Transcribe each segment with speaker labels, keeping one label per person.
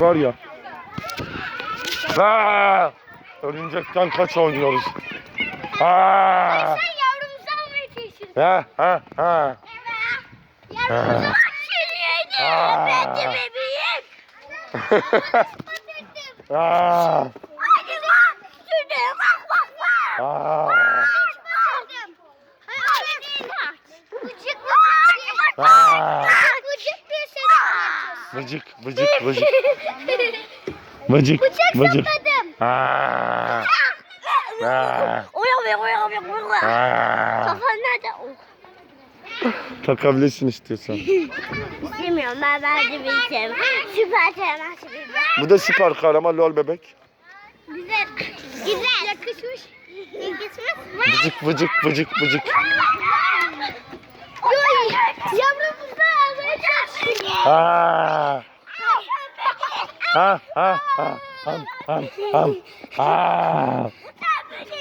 Speaker 1: Var ya. Aa, örümcekten kaç oynuyoruz. Ha ha ha.
Speaker 2: Yedim. Ben de bebeğim.
Speaker 1: Aa,
Speaker 2: Hadi bak. Şuraya bak bak bak.
Speaker 1: aa,
Speaker 2: Açmadım. Hayır. Bıcık bıcık.
Speaker 1: aa.
Speaker 2: Bıcık bir ses yapıyorsun.
Speaker 1: Vıcık vıcık vıcık. Vıcık
Speaker 2: Bıçak
Speaker 1: vıcık.
Speaker 2: sapladım.
Speaker 1: Aa, aa,
Speaker 2: Oya oya oya oya
Speaker 1: aa.
Speaker 2: Kafan nerede? Oh.
Speaker 1: Takabilirsin istiyorsan.
Speaker 2: İstemiyorum ben bence bilsem. Süper sevmez bir
Speaker 1: Bu da süper kahraman lol bebek.
Speaker 2: Güzel. Güzel. Yakışmış. Yakışmış.
Speaker 1: Vıcık vıcık vıcık vıcık. Aa. Ha ha ha. Ham ham ham. Aa.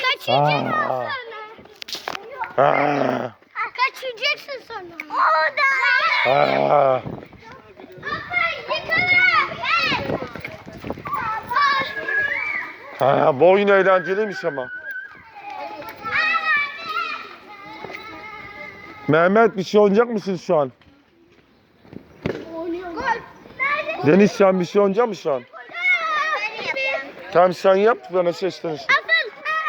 Speaker 2: Kaçıracaksın
Speaker 1: Aa.
Speaker 2: sonra.
Speaker 1: Aa.
Speaker 2: Kaçıracaksın sonra. Orada.
Speaker 1: Aa. Ha, bu oyun eğlenceliymiş ama. Mehmet bir şey oynayacak mısın şu an? Deniz sen bir şey oynayacak mısın şu an? Tamam sen yap bana seslenirsin.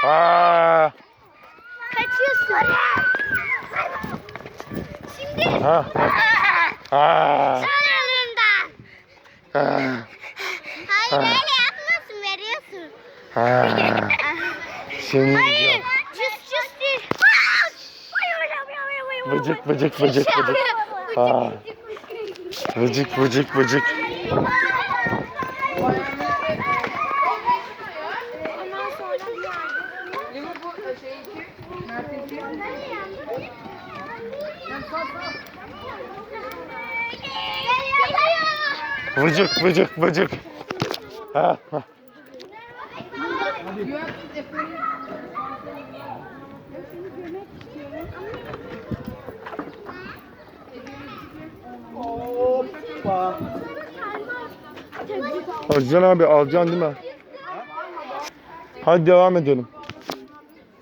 Speaker 1: Ha.
Speaker 2: Kaçıyorsun. Şimdi
Speaker 1: Ha. Ha.
Speaker 2: son alından.
Speaker 1: Ha.
Speaker 2: Hayır öyle yapmıyorsun veriyorsun.
Speaker 1: Ha. Şimdi
Speaker 2: Hayır. Cüs cüs değil.
Speaker 1: Vıcık vıcık vıcık vıcık. Ha. Vıcık vıcık vıcık. Vıcık vıcık vıcık. Ha. ha. Özcan abi alacaksın değil mi? Hadi devam edelim.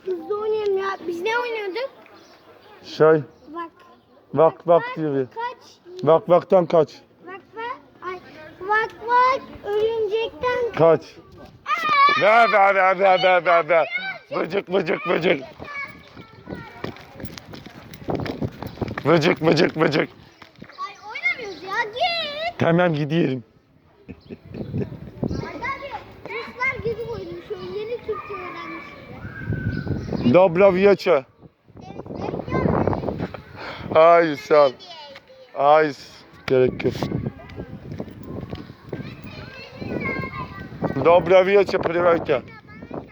Speaker 2: Hızlı oynayalım ya. Biz ne oynuyorduk?
Speaker 1: Şey,
Speaker 2: Bak.
Speaker 1: vak vak diyor.
Speaker 2: Kaç.
Speaker 1: Vak vaktan kaç.
Speaker 2: Bak bak. Ay. Bak bak. Örümcekten.
Speaker 1: Kaç. Ver ver ver ver ver ver ver. Vıcık vıcık vıcık. Vıcık vıcık vıcık.
Speaker 2: Ay oynamıyoruz ya. Git.
Speaker 1: Tamam gidiyorum.
Speaker 2: Hadi abi. Ruslar gidip oynuyor. Şu an yeni Türkçe öğrenmiş.
Speaker 1: Dobra wiecie. Hayır sağ ol. Hayır. Gerek yok. Dobra wiecie, prywajcie.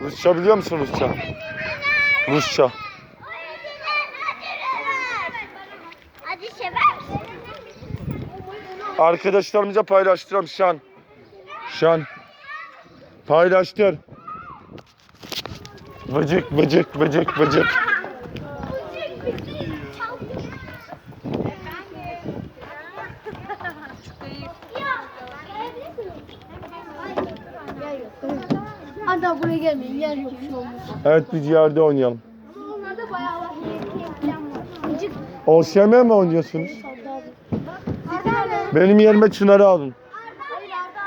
Speaker 1: Rusça biliyor musun Rusça? Rusça. Arkadaşlarımıza paylaştıralım Şan. Şan. Paylaştır. Vıcık vıcık vıcık vıcık.
Speaker 2: Hatta buraya gelmeyin. Yer yok şu olmuş.
Speaker 1: Evet biz yerde oynayalım.
Speaker 2: Onlarda bayağı var. Gıcık.
Speaker 1: OSM mi oynuyorsunuz? Benim yerime Çınar'ı alın.
Speaker 2: Hayır Arda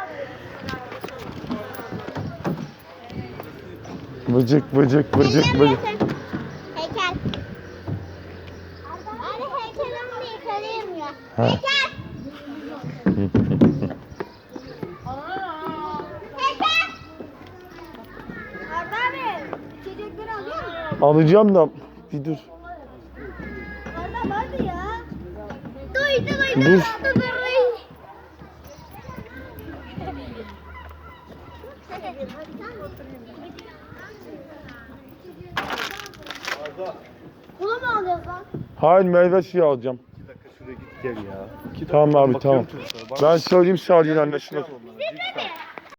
Speaker 2: abi.
Speaker 1: Vıcık vıcık vıcık vıcık.
Speaker 2: Heykel. Abi heykel onu yıkayamıyor.
Speaker 1: Ha.
Speaker 2: Heykel. Heykel. Arda abi. İçecekleri alıyor musun?
Speaker 1: Alacağım da bir dur.
Speaker 2: Arda hadi ya. Duydu duydu.
Speaker 1: Dur.
Speaker 2: Duydu. Kola mı alacağız lan?
Speaker 1: Hayır meyve suyu alacağım.
Speaker 3: Bir dakika şuraya git gel ya. İki
Speaker 1: Tamam abi, tamam. Ben söyleyeyim Salih'in annesine.